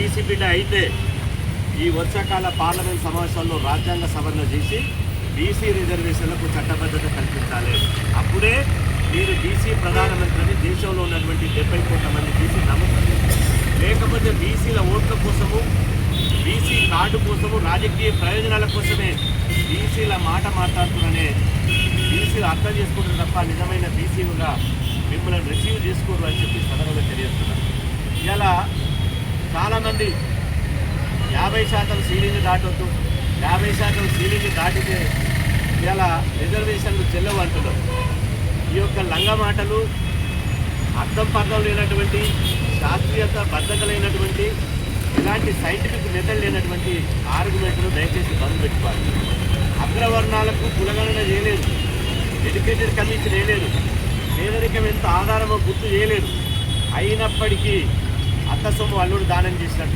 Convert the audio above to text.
BC బిడ్డ అయితే ఈ వర్షాకాల పార్లమెంట్ సమావేశాల్లో రాజ్యాంగ సవరణ చేసి బీసీ రిజర్వేషన్లకు చట్టబద్ధత కల్పించాలి. అప్పుడే మీరు బీసీ ప్రధానమంత్రిని దేశంలో ఉన్నటువంటి డెబ్బై కోట్ల మంది బీసీ నమ్ముతారు. లేకపోతే బీసీల ఓట్ల కోసము బీసీ కార్డు కోసము రాజకీయ ప్రయోజనాల కోసమే బీసీల మాట మాట్లాడుతున్నానే బీసీలు అర్థం చేసుకుంటారు తప్ప నిజమైన బీసీలుగా మిమ్మల్ని రిసీవ్ చేసుకోరు అని చెప్పి సందర్భంగా తెలియజేస్తున్నారు. ఇలా చాలామంది యాభై శాతం సీలింగ్ దాటొద్దు యాభై శాతం సీలింగ్ దాటితే ఇలా రిజర్వేషన్లు చెల్లవు అంటున్నారు ఈ యొక్క లంగ మాటలు అర్థం పర్థం లేనటువంటి శాస్త్రీయత బద్ధత లేనటువంటి ఇలాంటి సైంటిఫిక్ మెథడ్ లేనటువంటి ఆర్గ్యుమెంట్లు దయచేసి బంద్ పెట్టుకోవాలి. అగ్రవర్ణాలకు కులగణన చేయలేదు ఎడ్యుకేటెడ్ కమిషన్ వేయలేదు పేదరికం ఎంత ఆధారమో గుర్తు చేయలేదు. అయినప్పటికీ అత్త సొమ్ము అల్లుడు దానం చేసినట్టు